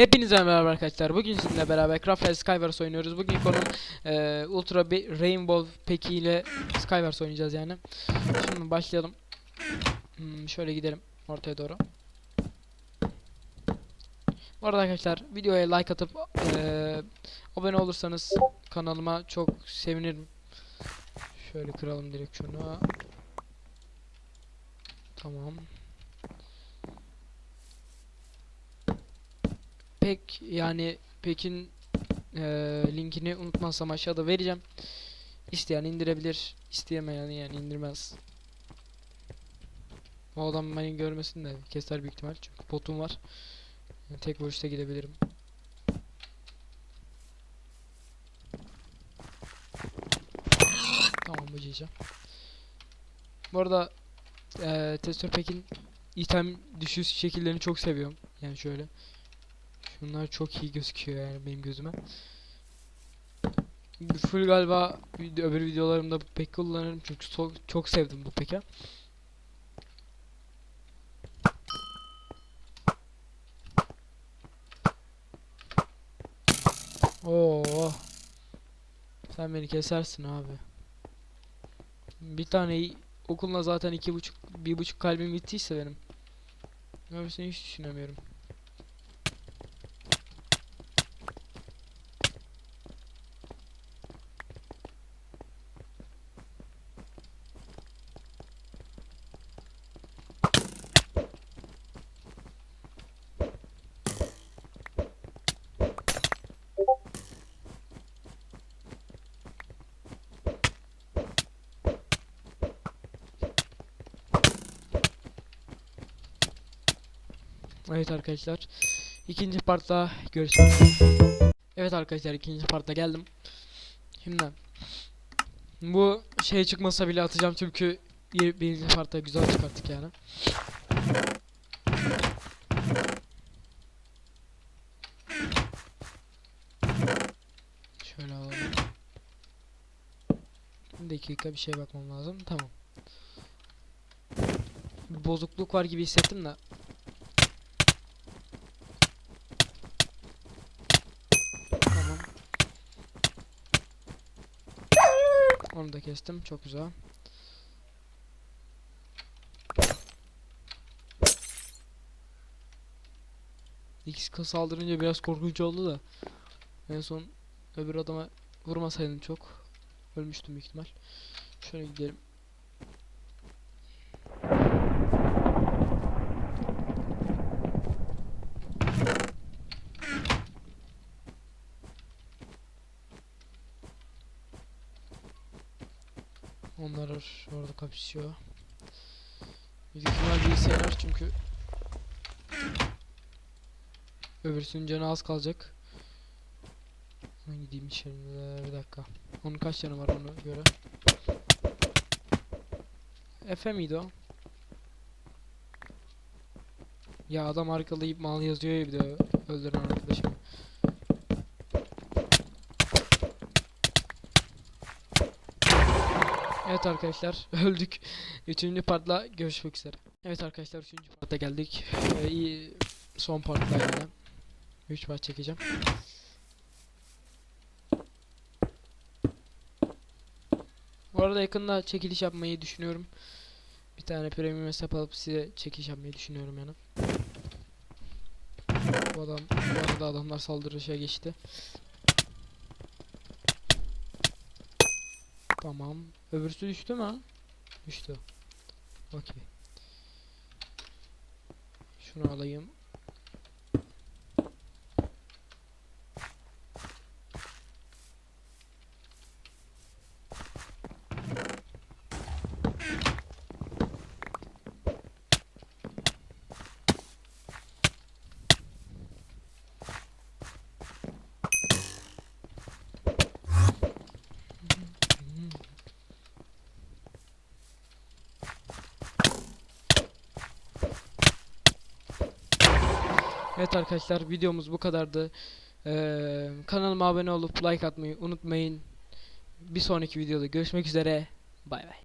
Hepinize merhaba arkadaşlar. Bugün sizinle beraber Craft Skywars oynuyoruz. Bugün konum e, Ultra bir Rainbow Peki ile Skywars oynayacağız yani. Şimdi başlayalım. Hmm, şöyle gidelim ortaya doğru. Bu arada arkadaşlar videoya like atıp e, abone olursanız kanalıma çok sevinirim. Şöyle kıralım direkt şunu. Tamam. Pek yani pekin eee, linkini unutmazsam aşağıda vereceğim. İsteyen indirebilir, isteyemeyen yani indirmez. O adam beni görmesin de keser büyük ihtimal çünkü botum var. Yani tek vuruşta gidebilirim. Tamam bu cici. Bu arada eee Testör Pekin item düşüş şekillerini çok seviyorum. Yani şöyle. Şunlar çok iyi gözüküyor yani benim gözüme. Full galiba öbür videolarımda bu pek kullanırım çünkü so- çok sevdim bu peki. Oo. Sen beni kesersin abi. Bir tane okuluna zaten iki buçuk bir buçuk kalbim gittiyse benim. Öbürsünü hiç düşünemiyorum. Evet arkadaşlar. ikinci partta görüşmek. Evet arkadaşlar ikinci partta geldim. Şimdi bu şey çıkmasa bile atacağım çünkü bir- birinci partta güzel çıkarttık yani. Şöyle alalım. Bir dakika bir şey bakmam lazım. Tamam. Bozukluk var gibi hissettim de. Tamam. Onu da kestim. Çok güzel. X saldırınca biraz korkunç oldu da. En son öbür adama vurmasaydım çok ölmüştüm ihtimal. Şöyle gidelim. Onlar orada kapışıyor. Büyük ihtimal çünkü öbürsünün canı az kalacak. Ben gideyim içeride bir dakika. Onun kaç canı var ona göre. Efe miydi o? Ya adam arkalayıp mal yazıyor ya bir de öldüren arkadaşım. Evet arkadaşlar öldük. Üçüncü partla görüşmek üzere. Evet arkadaşlar üçüncü parta geldik. Ee, iyi son partla yani. 3 part çekeceğim. Bu arada yakında çekiliş yapmayı düşünüyorum. Bir tane premium hesap alıp size çekiliş yapmayı düşünüyorum yani. Bu adam, bu arada adamlar saldırışa geçti. Tamam. Öbürsü düştü mü? Düştü. Okey. Şunu alayım. Evet arkadaşlar videomuz bu kadardı. Ee, kanalıma abone olup like atmayı unutmayın. Bir sonraki videoda görüşmek üzere. Bay bay.